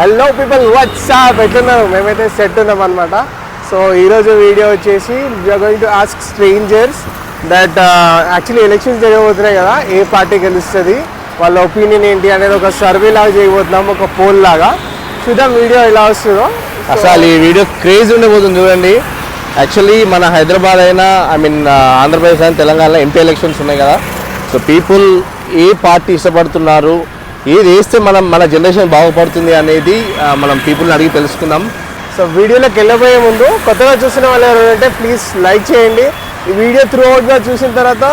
Hello people WhatsApp ఎట్లున్నారు మేమైతే set ఉన్నాం అనమాట సో ఈరోజు వీడియో వచ్చేసి going to ask strangers that actually elections జరగబోతున్నాయి కదా. ఏ పార్టీ గెలుస్తుంది? వాళ్ళ ఒపీనియన్ ఏంటి అనేది ఒక సర్వే లాగా చేయబోతున్నాం. ఒక పోల్ లాగా. చూద్దాం వీడియో ఎలా వస్తుందో. అసలు ఈ వీడియో క్రేజ్ ఉండబోతుంది చూడండి. యాక్చువల్లీ మన హైదరాబాద్ అయినా ఐ మీన్ uh, ఆంధ్రప్రదేశ్ అయినా తెలంగాణలో ఎంపీ ఎలక్షన్స్ ఉన్నాయి కదా. సో పీపుల్ ఏ పార్టీ ఇష్టపడుతున్నారు? ఏది వేస్తే మనం మన జనరేషన్ బాగుపడుతుంది అనేది మనం పీపుల్ని అడిగి తెలుసుకుందాం. సో వీడియోలోకి వెళ్ళబోయే ముందు కొత్తగా చూసిన వాళ్ళు ఎవరంటే ప్లీజ్ లైక్ చేయండి. ఈ వీడియో త్రూ అవుట్గా చూసిన తర్వాత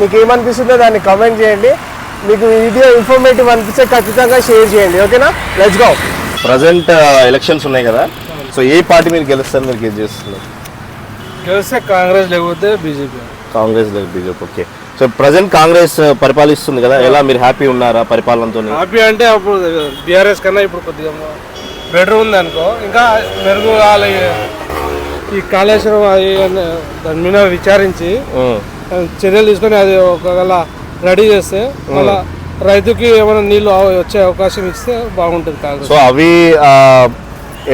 మీకు ఏమనిపిస్తుందో దాన్ని కామెంట్ చేయండి. మీకు వీడియో ఇన్ఫర్మేటివ్ అనిపిస్తే ఖచ్చితంగా షేర్ చేయండి. ఓకేనా లెట్స్ గో ప్రజెంట్ ఎలక్షన్స్ ఉన్నాయి కదా. సో ఏ పార్టీ మీరు గెలుస్తారు మీరు గెలిచి చేస్తున్నారు గెలిస్తే కాంగ్రెస్ లేకపోతే బీజేపీ కాంగ్రెస్ లేదు BJP okay so present Congress పరిపాలిస్తుంది కదా. ఎలా మీరు హ్యాపీ ఉన్నారా పరిపాలనతో హ్యాపీ అంటే అప్పుడు బీఆర్ఎస్ కన్నా ఇప్పుడు కొద్దిగా బెటర్ ఉంది అనుకో. ఇంకా మెరుగు ఈ కాళేశ్వరం అది దాని మీద విచారించి చర్యలు తీసుకొని అది ఒకవేళ రెడీ చేస్తే మళ్ళా రైతుకి ఏమైనా నీళ్ళు వచ్చే అవకాశం ఇస్తే బాగుంటుంది కాంగ్రెస్. సో అవి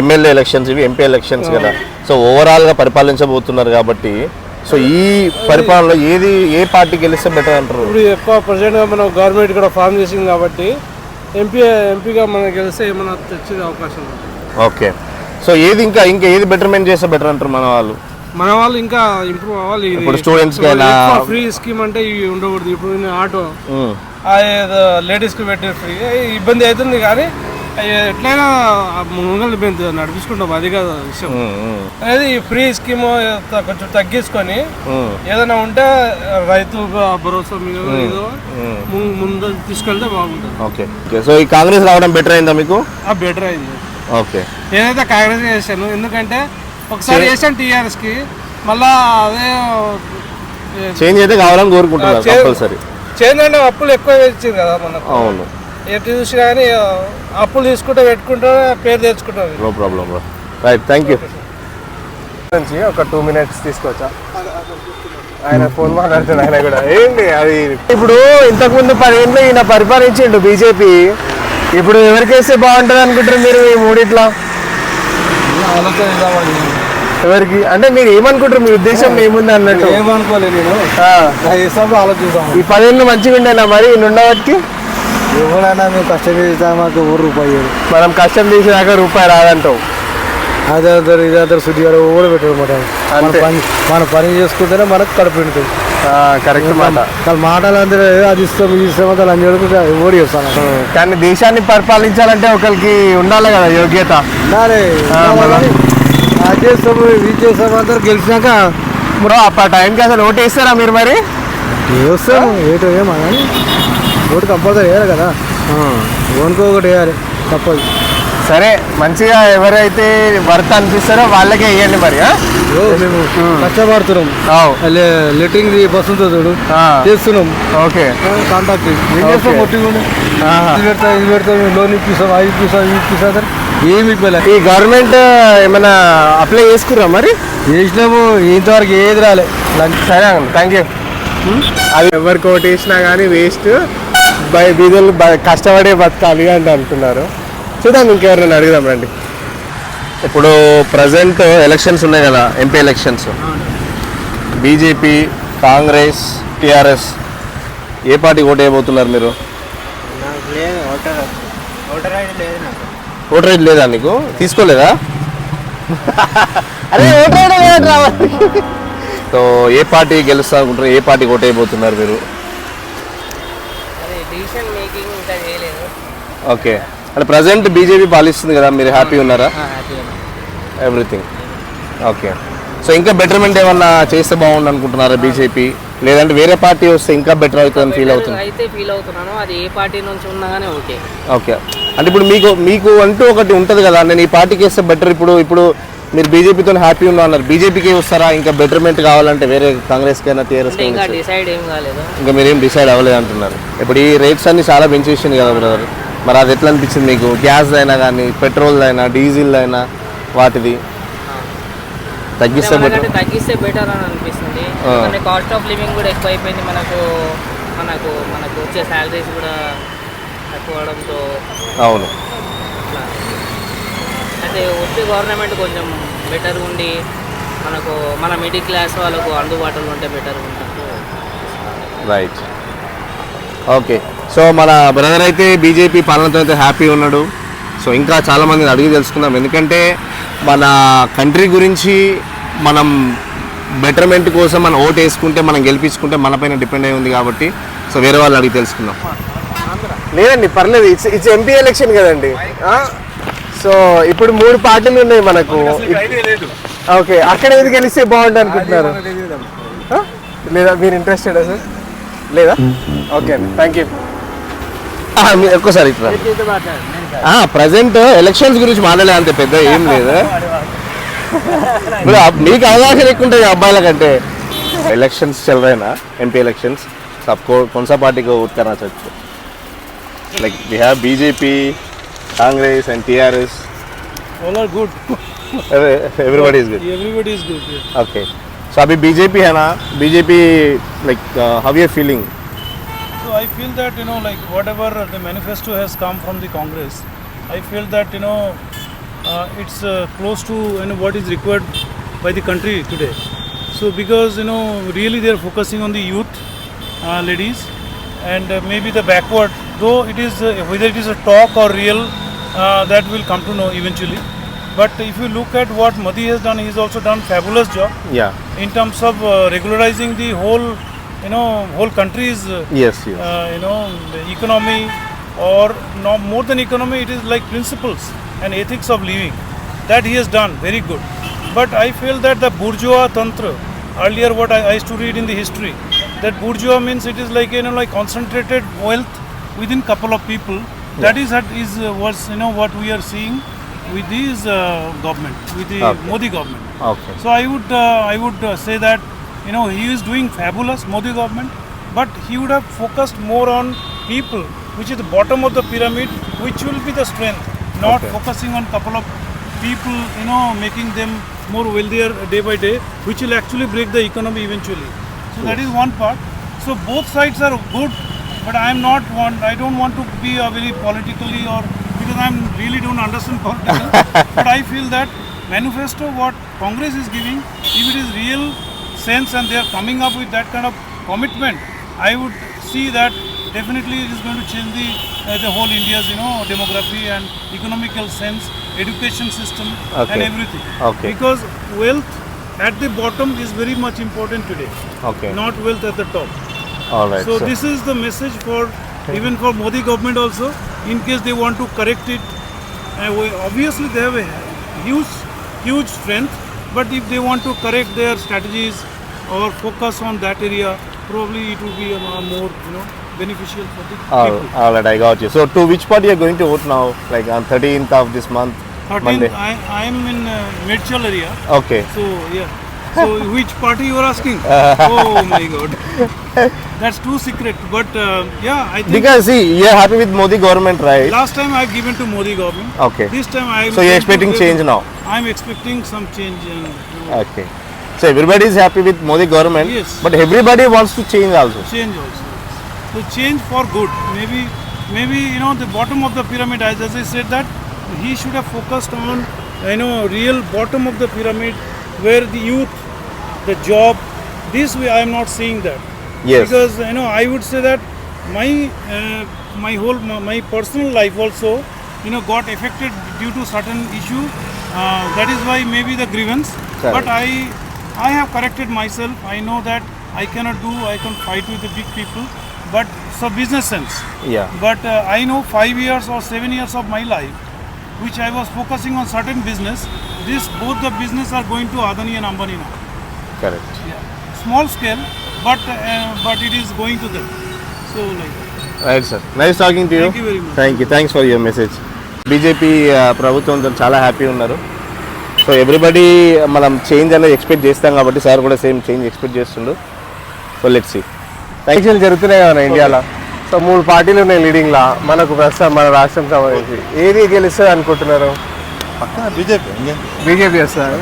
ఎమ్మెల్యే ఎలక్షన్స్ ఇవి ఎంపీ ఎలక్షన్స్ కదా. సో ఓవరాల్గా పరిపాలించబోతున్నారు కాబట్టి సో ఈ పరిపాలనలో ఏది ఏ పార్టీ గెలిస్తే బెటర్ అంటారు? ఇప్పుడు ఎక్కువ ప్రజెంట్గా మనం గవర్నమెంట్ కూడా ఫామ్ చేసింది కాబట్టి ఎంపీ ఎంపీగా మనం గెలిస్తే ఏమైనా తెచ్చే అవకాశం ఉంది. ఓకే. సో ఏది ఇంకా ఇంకా ఏది బెటర్మెంట్ చేస్తే బెటర్ అంటారు మన వాళ్ళు మన వాళ్ళు ఇంకా ఇంప్రూవ్ అవ్వాలి ఇప్పుడు అయినా- ఫ్రీ స్కీమ్ అంటే ఇవి ఉండకూడదు. ఇప్పుడు ఆటో లేడీస్కి పెట్టే ఫ్రీ ఇబ్బంది అవుతుంది కానీ ఎట్లయినా ముంగల్ ఇబ్బంది నడిపించుకుంటాం అది కాదు విషయం. అనేది ఈ ఫ్రీ స్కీమ్ కొంచెం తగ్గించుకొని ఏదైనా ఉంటే రైతు భరోసా మీద ఏదో ముందు తీసుకెళ్తే బాగుంటుంది. ఓకే. సో ఈ కాంగ్రెస్ రావడం బెటర్ అయిందా మీకు? బెటర్ అయింది. ఓకే. ఏదైతే కాంగ్రెస్ చేశాను. ఎందుకంటే ఒకసారి చేశాను టీఆర్ఎస్కి మళ్ళా అదే చేంజ్ అయితే కావాలని కోరుకుంటున్నారు కంపల్సరీ. చేంజ్ అంటే అప్పులు ఎక్కువ ఇచ్చింది కదా మనకు. అవును. ఎటు చూసి కానీ అప్పులు తీసుకుంటే పెట్టుకుంటే పేరు తెచ్చుకుంటాం no problem right thank you నుంచి ఒక టూ మినిట్స్ తీసుకోవచ్చా ఆయన ఫోన్ మాట్లాడుతుంది ఆయన కూడా. ఏంటి అది? ఇప్పుడు ఇంతకుముందు పదేళ్ళు ఈయన పరిపాలించిండు బీజేపీ ఇప్పుడు ఎవరికేస్తే బాగుంటుంది అనుకుంటారు మీరు ఈ మూడిట్లా? ఎవరికి? అంటే మీరు ఏమనుకుంటారు? మీ ఉద్దేశం ఏముంది అన్నట్టు? ఏమనుకోలేదు ఈ పదేళ్ళు మంచిగా ఉండేనా మరి ఈ ఉండవటికి ఎవరైనా మేము కష్టం చేస్తా మాకు ఊరు రూపాయి మనం కష్టం చేసినాక రూపాయి రాదంటావు. అదే అదర్ ఇది అదర్ శుద్ధి గారు ఊరు పెట్టారు మన అంతే. పని మన పని చేసుకుంటేనే మనకు కడుపు పెడుతుంది కరెక్ట్ మాట. వాళ్ళ మాటలు అందరూ అది ఇస్తాం ఇది ఇస్తాం అంటే అన్ని అడుగుతుంటే ఓడి చేస్తాను కానీ దేశాన్ని పరిపాలించాలంటే ఒకరికి ఉండాలి కదా యోగ్యత. సరే ఆ, మళ్ళా? అది చేస్తాము ఇది చేస్తాము అందరు గెలిచినాక బ్రో అప్పుడు టైంకి అసలు ఓటు వేస్తారా మీరు మరి? వేస్తాము ఏటో ఏమా కానీ ఓటు కంపల్సరీ వేయాలి కదా. ఓనుకో ఒకటి వేయాలి తప్పదు. సరే మంచిగా ఎవరైతే వర్త్ అనిపిస్తారో వాళ్ళకే వేయండి మరి మేము కష్టపడుతున్నాం. లెటరింగ్ బస్ ఉంటుంది చూడు. చేస్తున్నాం. ఓకే. కాంటాక్ట్. చేస్తాం కొట్టుకోండి పెడతా ఇది పెడతా లోన్ ఇప్పిస్తాం అది ఇప్పిస్తాం ఇది ఇప్పిస్తాం ఏమి ఇవ్వలే. ఈ గవర్నమెంట్ ఏమైనా అప్లై చేసుకురా మరి? చేసినాము ఇంతవరకు ఏది రాలే. సరే థ్యాంక్ యూ అది ఎవరికి ఓటు వేసినా కానీ వేస్ట్ బై బీదలు బ- కష్టపడే బతకాలి అని అంటున్నారు. చూద్దాం ఇంకెవరైనా అడుగుదాం రండి. ఇప్పుడు ప్రజెంట్ ఎలక్షన్స్ ఉన్నాయి కదా MP elections BJP Congress TRS ఏ పార్టీ ఓటు వేయబోతున్నారు మీరు? ఓటర్ ఐడి లేదా నీకు. తీసుకోలేదా? అరే ఓటర్ ఐడి. సో ఏ పార్టీ గెలుస్తా అనుకుంటారు ఏ పార్టీ ఓటు వేయబోతున్నారు మీరు ఓకే. అంటే ప్రజెంట్ బీజేపీ పాలిస్తుంది కదా మీరు హ్యాపీ ఉన్నారా? Everything okay. సో ఇంకా బెటర్మెంట్ ఏమన్నా చేస్తే బాగుండు అనుకుంటున్నారా బీజేపీ లేదంటే వేరే పార్టీ వస్తే ఇంకా బెటర్ అవుతుందని ఫీల్ అవుతుంది? అయితే ఫీల్ అవుతున్నాను. అది ఏ పార్టీ నుంచి ఓకే. ఓకే. అంటే ఇప్పుడు మీకు మీకు అంటూ ఒకటి ఉంటుంది కదా నేను ఈ పార్టీకి వేస్తే బెటర్ ఇప్పుడు ఇప్పుడు మీరు బీజేపీతో హ్యాపీ ఉన్నా అన్నారు. బీజేపీకి వస్తారా? ఇంకా బెటర్మెంట్ కావాలంటే వేరే కాంగ్రెస్కి అయినా టీఆర్ఎస్ ఇంకా డిసైడ్ ఏం కాలేదు. ఇంకా మీరేం డిసైడ్ అవ్వలేదు అంటున్నారు. ఇప్పుడు ఈ రేట్స్ అన్ని చాలా పెంచేసింది కదా బ్రదర్ మరి అది ఎట్లా అనిపించింది మీకు? గ్యాస్ అయినా కానీ పెట్రోల్ అయినా డీజిల్ అయినా వాటిది? తగ్గిస్తే బెటర్ తగ్గిస్తే బెటర్ అని అనిపిస్తుంది. కాస్ట్ ఆఫ్ లివింగ్ కూడా ఎక్కువ అయిపోయింది మనకు. మనకు మనకు వచ్చే శాలరీస్ కూడా తక్కువ అవడంతో అవును. అది వచ్చే గవర్నమెంట్ కొంచెం బెటర్గా ఉండి మనకు మన మిడిల్ క్లాస్ వాళ్ళకు అందుబాటులో ఉంటే బెటర్గా ఉంటుంది. రైట్ ఓకే సో మన బ్రదర్ అయితే బీజేపీ పాలనతో అయితే హ్యాపీ ఉన్నాడు. సో ఇంకా చాలామందిని అడిగి తెలుసుకుందాం. ఎందుకంటే మన కంట్రీ గురించి మనం బెటర్మెంట్ కోసం మనం ఓట్ వేసుకుంటే మనం గెలిపించుకుంటే మన పైన డిపెండ్ అయి ఉంది కాబట్టి సో వేరే వాళ్ళు అడిగి తెలుసుకుందాం. లేదండి పర్లేదు. ఇట్స్ ఇట్స్ ఎంపీ ఎలక్షన్ కదండి. సో ఇప్పుడు మూడు పార్టీలు ఉన్నాయి మనకు. ఓకే అక్కడ ఏది గెలిస్తే బాగుంటుంది అనుకుంటున్నారు? లేదా మీరు ఇంట్రెస్టెడ్ సార్? లేదా? ఓకే అండి థ్యాంక్ యూ ఒక్కసారి ప్రజెంట్ ఎలక్షన్స్ గురించి మాట్లాడే అంతే పెద్ద ఏం లేదు. ఇప్పుడు మీకు అవగాహన ఎక్కువ ఉంటుంది అబ్బాయిల కంటే. ఎలక్షన్స్ చల్లరైనా ఎంపీ ఎలక్షన్స్ సబ్కో కొనసా పార్టీకి ఉత్తరాచు like we have BJP को वोट करना चाहते हो like we have BJP Congress and TRS All are good. Everybody is good Everybody is good. Yeah. Okay so अभी बीजेपी है ना BJP like how you feeling So I feel that you know, like whatever the manifesto has come from the Congress, I feel that you know, uh, it's uh, close to you know what is required by the country today. So because you know, really they are focusing on the youth, uh, ladies, and uh, maybe the backward. Though it is uh, whether it is a talk or real, uh, uh, that we'll come to know eventually. But if you look at what Modi has done, he's also done fabulous job. Yeah. In terms of uh, regularizing the whole, you know, whole country's. Uh, yes. yes. you know, economy, or no, more than economy, it is like principles and ethics of living. That he has done very good. But I feel that the bourgeois tantra, earlier what I, I used to read in the history, that bourgeois means it is like you know like concentrated wealth within couple of people that is that is uh, was you know what we are seeing with this uh, government with the Okay. modi government okay so I would uh, I would uh, say that you know he is doing fabulous Modi government, but he would have focused more on people, which is the bottom of the pyramid, which will be the strength, not Okay. focusing on couple of people, you know, making them more wealthier day by day, which will actually break the economy eventually. So that is one part. So both sides are good, but I am not one. I don't want to be a very politically or because I really don't understand politics. but I feel that manifesto what Congress is giving, if it is real sense and they are coming up with that kind of commitment, I would see that definitely it is going to change the uh, the whole India's you know demography and economical sense, education system and everything. Okay. Because wealth at the bottom is very much important today, okay not wealth at the top. All right. So this is the message for even for Modi government also. In case they want to correct it, and obviously they have a huge, huge strength. But if they want to correct their strategies or focus on that area, probably it will be a, more you know beneficial for the all, people. All right, I got you. So to which party are going to vote now? Like on 13th of this month. 13th, Monday. I am in uh, Medchal area. Okay. So yeah. So which party you are asking? oh my God. That's too secret. But uh, yeah, I think. Because see, you are happy with Modi government, right? Last time I've given to Modi government. Okay. This time I'm. So you're expecting change now? I'm expecting some change and you know, Okay. So everybody is happy with Modi government, Yes. but everybody wants to change also. change also. So change for good. Maybe, maybe you know the bottom of the pyramid. As, as I said that he should have focused on you know real bottom of the pyramid where the youth, the job. This way I am not seeing that. Yes. Because you know I would say that my uh, my whole my, personal life also you know got affected due to certain issue. Uh, that is why maybe the grievance. Correct. But I I have corrected myself. I know that I cannot do. I can fight with the big people. But so business sense. Yeah. But uh, I know five years or seven years of my life, which I was focusing on certain business. This both the business are going to Adani and Ambani now. Correct. Small scale, but uh, but it is going to them. So like that. Right, sir. Nice talking to you. Thank you very much. Thank you. Thanks for your message. BJP ప్రభుత్వంతో చాలా happy ఉన్నారు so everybody మనం change అనేది expect చేస్తాం కాబట్టి sir కూడా same change expect చేస్తుండు so let's see ఎలక్షన్లు జరుగుతున్నాయి కదా ఇండియాలో సో మూడు పార్టీలు ఉన్నాయి లీడింగ్ లా మనకు ప్రస్తుతం మన రాష్ట్రం సంబంధించి ఏది గెలుస్తుంది అనుకుంటున్నారు బీజేపీ బీజేపీ వస్తారు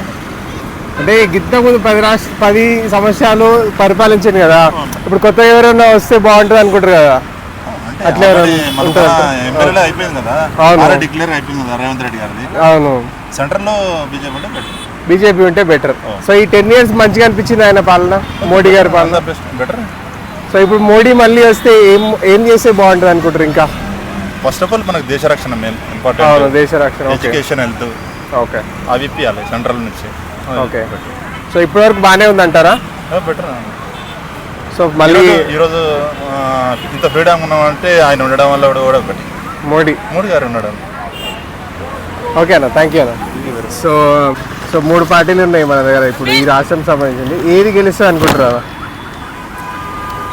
అంటే గిత్త ముందు పది రాష్ట్ర పది సంవత్సరాలు పరిపాలించింది కదా. ఇప్పుడు కొత్త ఎవరైనా వస్తే బాగుంటుంది అనుకుంటారు కదా. అంటే అట్లా అయిపోయింది కదా. అవును. ఆల్రెడీ డిక్లేర్ అయిపోయింది కదా రేవంత్ రెడ్డి గారిది. అవును. సెంటర్లో బీజేపీ అంటే బెటర్ బీజేపీ ఉంటే బెటర్ సో ఈ టెన్ ఇయర్స్ మంచిగా అనిపించింది ఆయన పాలన? మోడీ గారి పాలన? బెటర్ సో ఇప్పుడు మోడీ మళ్ళీ వస్తే ఏం ఏం చేస్తే బాగుంటుంది అనుకుంటారు ఇంకా? ఫస్ట్ ఆఫ్ ఆల్ మనకు దేశ రక్షణ మెయిన్ ఇంపార్టెంట్ దేశ రక్షణ ఎడ్యుకేషన్ హెల్త్ ఓకే. అవి ఇప్పియాలి సెంట్రల్ నుంచి. ఓకే సో ఇప్పటివరకు బాగానే ఉందంటారా? బెటర్ సో మళ్ళీ ఈరోజు ఇంత ఫ్రీడమ్ ఉన్నామంటే ఆయన ఉండడం వల్ల కూడా ఒకటి. మోడీ. మోడీ గారు ఉండడం ఓకే అన్న థ్యాంక్ యూ అన్న. సో సో మూడు పార్టీలు ఉన్నాయి మన దగ్గర ఇప్పుడు ఈ రాష్ట్రం సంబంధించింది. ఏది గెలుస్తా అనుకుంటారా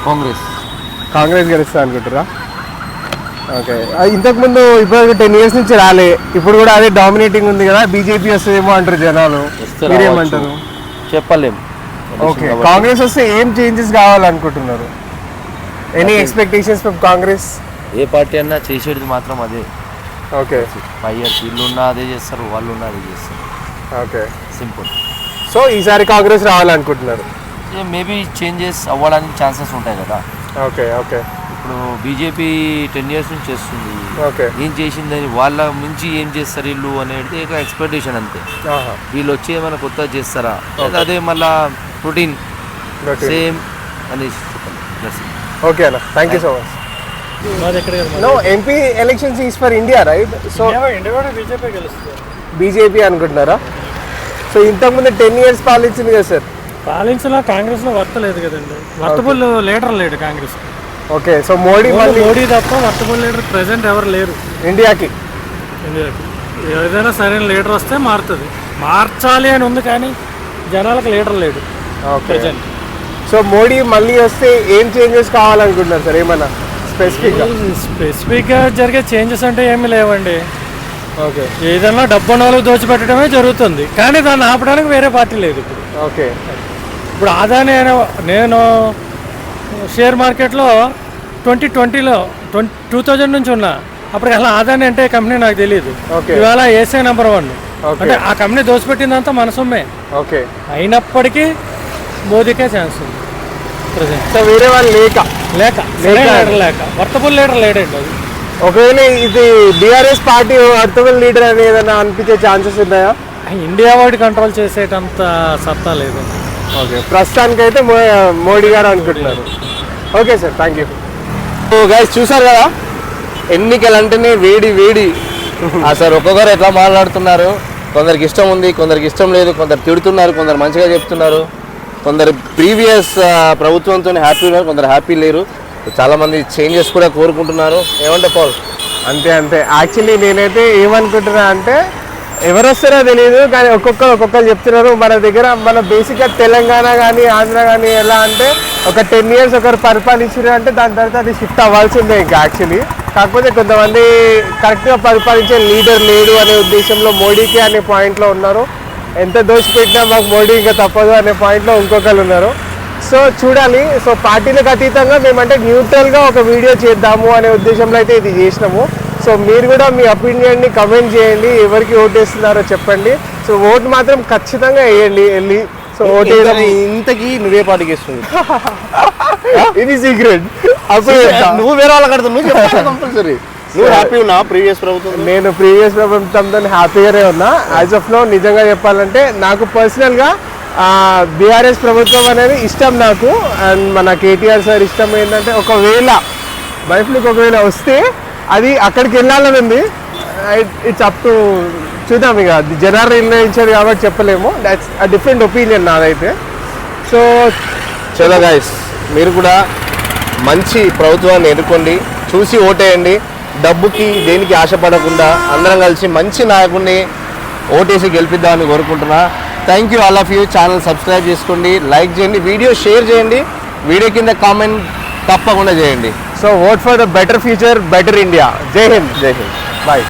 కాంగ్రెస్. కాంగ్రెస్ గెలుస్తా అనుకుంటారా ఓకే. ఇంతకుముందు ఇప్పుడు టెన్ ఇయర్స్ నుంచి రాలే. ఇప్పుడు కూడా అదే డామినేటింగ్ ఉంది కదా బీజేపీ వస్తుందేమో అంటారు జనాలు. మీరేమంటారు? చెప్పలేం. ఓకే. కాంగ్రెస్ వస్తే ఏం చేంజెస్ కావాలనుకుంటున్నారు? Any expectations from Congress? A party అన్నా చేసేది మాత్రం అదే. ఓకే. ఫైవ్ ఇయర్స్ వీళ్ళు ఉన్నా అదే చేస్తారు వాళ్ళు ఉన్నా అదే చేస్తారు. ఓకే. సింపుల్ సో ఈసారి కాంగ్రెస్ రావాలనుకుంటున్నారు? మేబీ చేంజెస్ అవ్వడానికి ఛాన్సెస్ ఉంటాయి కదా. Okay okay. ఇప్పుడు బీజేపీ టెన్ ఇయర్స్ నుంచి చేస్తుంది. ఓకే. ఏం చేసిందని వాళ్ళ మించి ఏం చేస్తారు వీళ్ళు అనేది ఒక ఎక్స్పెక్టేషన్ అంతే. ఆహా. వీళ్ళు వచ్చి ఏమైనా కొత్తగా చేస్తారా? లేదా అదే మళ్ళా ప్రోటీన్. సేమ్ అనేసి. ఓకే అన్న. Thank you so much no MP elections is for India right so BJP గెలుస్తుంది? బీజేపీ అనుకుంటున్నారా? సో ఇంతకుముందు టెన్ ఇయర్స్ పాలించింది కదా సార్ పాలించిన కాంగ్రెస్లో వర్తలేదు కదండి. వర్తబుల్ లీడర్ లేడు కాంగ్రెస్. ఓకే సో మోడీ మళ్ళీ మోడీ తప్ప వర్తబుల్ లీడర్ ప్రెసెంట్ ఎవరు లేరు. ఇండియాకి. ఇండియాకి. ఏదైనా సరైన లీడర్ వస్తే మారుతుంది. మార్చాలి అని ఉంది కానీ జనాలకు లీడర్ లేడు ఓకే. ప్రజెంట్ సో మోడీ మళ్ళీ వస్తే ఏం చేంజెస్ కావాలనుకుంటున్నారు సార్? ఏమన్నా స్పెసిఫిక్గా స్పెసిఫిక్గా జరిగే చేంజెస్ అంటే ఏమీ లేవండి. ఓకే. ఏదైనా డబ్బు వాళ్ళకి దోచిపెట్టడమే జరుగుతుంది. కానీ దాన్ని ఆపడానికి వేరే పార్టీ లేదు ఇప్పుడు. ఓకే. ఇప్పుడు ఆదాని నేను షేర్ మార్కెట్లో ట్వంటీ ట్వంటీలో ట్వంటీ టూ థౌజండ్ నుంచి ఉన్నా అప్పుడు అసలు ఆదాని అంటే కంపెనీ నాకు తెలియదు. ఇవాళ ఏసే నెంబర్ వన్. అంటే ఆ కంపెనీ దోచిపెట్టిందంతా మన సొమ్మే ఓకే. అయినప్పటికీ మోదీకే ఛాన్స్ ఉంది. ప్రజెంట్. వేరే వాళ్ళు లేక. లేక. లీడర్ లేక. వర్తబుల్ లీడర్ లేడండి అది? ఒకవేళ ఇది బీఆర్ఎస్ పార్టీ అర్థవల్ లీడర్ అని ఏదైనా అనిపించే ఛాన్సెస్ ఉన్నాయా? ఇండియా వాడి కంట్రోల్ చేసేటంత సత్తా లేదు. ఓకే ప్రస్తుతానికి అయితే మో- మోడీ గారు అనుకుంటున్నారు. Okay sir thank you so guys చూసారు కదా? ఎన్నికలు అంటేనే వేడి వేడి. అసలు ఒక్కొక్కరు ఎట్లా మాట్లాడుతున్నారు? కొందరికి ఇష్టం ఉంది కొందరికి ఇష్టం లేదు కొందరు తిడుతున్నారు కొందరు మంచిగా చెప్తున్నారు. కొందరు ప్రీవియస్ ప్రభుత్వంతో హ్యాపీ ఉన్నారు కొందరు హ్యాపీ లేరు. చాలా మంది చేంజెస్ కూడా కోరుకుంటున్నారు. ఏమంటే పాల్ అంతే అంతే. యాక్చువల్లీ నేనైతే ఏమనుకుంటున్నా అంటే ఎవరు వస్తారో తెలియదు కానీ ఒక్కొక్కరు ఒక్కొక్కరు చెప్తున్నారు. మన దగ్గర మన బేసిక్గా తెలంగాణ కానీ ఆంధ్ర కానీ ఎలా అంటే ఒక టెన్ ఇయర్స్ ఒకరు పరిపాలించారు అంటే దాని తర్వాత అది షిఫ్ట్ అవ్వాల్సిందే ఇంకా యాక్చువల్లీ కాకపోతే కొంతమంది కరెక్ట్గా పరిపాలించే లీడర్ లేడు అనే ఉద్దేశంలో మోడీకి అనే పాయింట్లో ఉన్నారు. ఎంత దోషిపెట్టినా మాకు మోడీ ఇంకా తప్పదు అనే పాయింట్లో ఇంకొకరు ఉన్నారు. సో చూడాలి. సో పార్టీలకు అతీతంగా మేమంటే న్యూట్రల్గా ఒక వీడియో చేద్దాము అనే ఉద్దేశంలో అయితే ఇది చేసినాము. సో మీరు కూడా మీ ఒపీనియన్ని కమెంట్ చేయండి. ఎవరికి ఓటు వేస్తున్నారో చెప్పండి. సో ఓటు మాత్రం ఖచ్చితంగా వేయండి వెళ్ళి. సో ఓటు ఇంతకీ నువ్వే పాటికి ఇస్తుంది ఇది సీక్రెట్. చెప్తా. నువ్వు వేరే వాళ్ళకి అడుగుతావు నువ్వు కంపల్సరీ నువ్వు హ్యాపీ ఉన్నావు ప్రీవియస్ ప్రభుత్వం? నేను ప్రీవియస్ ప్రభుత్వంతో హ్యాపీగానే ఉన్నా. యాజ్ ఆఫ్ నో నిజంగా చెప్పాలంటే నాకు పర్సనల్గా బీఆర్ఎస్ ప్రభుత్వం అనేది ఇష్టం నాకు. అండ్ మన కేటీఆర్ సార్ ఇష్టం ఏంటంటే ఒకవేళ లైఫ్లోకి ఒకవేళ వస్తే అది అక్కడికి వెళ్ళాలని ఉంది. ఇట్స్ అప్ టు చూద్దాం ఇక. జనాలు నిర్ణయించారు కాబట్టి చెప్పలేము. దాట్స్ అ డిఫరెంట్ ఒపీనియన్ నాదైతే. సో చలో గాయస్ మీరు కూడా మంచి ప్రభుత్వాన్ని ఎదుర్కోండి చూసి ఓటేయండి. డబ్బుకి దేనికి ఆశపడకుండా అందరం కలిసి మంచి నాయకుడిని ఓటేసి గెలిపిద్దామని కోరుకుంటున్నా. Thank you all of you channel subscribe చేసుకోండి. లైక్ చేయండి. వీడియో షేర్ చేయండి. వీడియో కింద కామెంట్ తప్పకుండా చేయండి. So vote for the better future better India జై హింద్ జై హింద్ బాయ్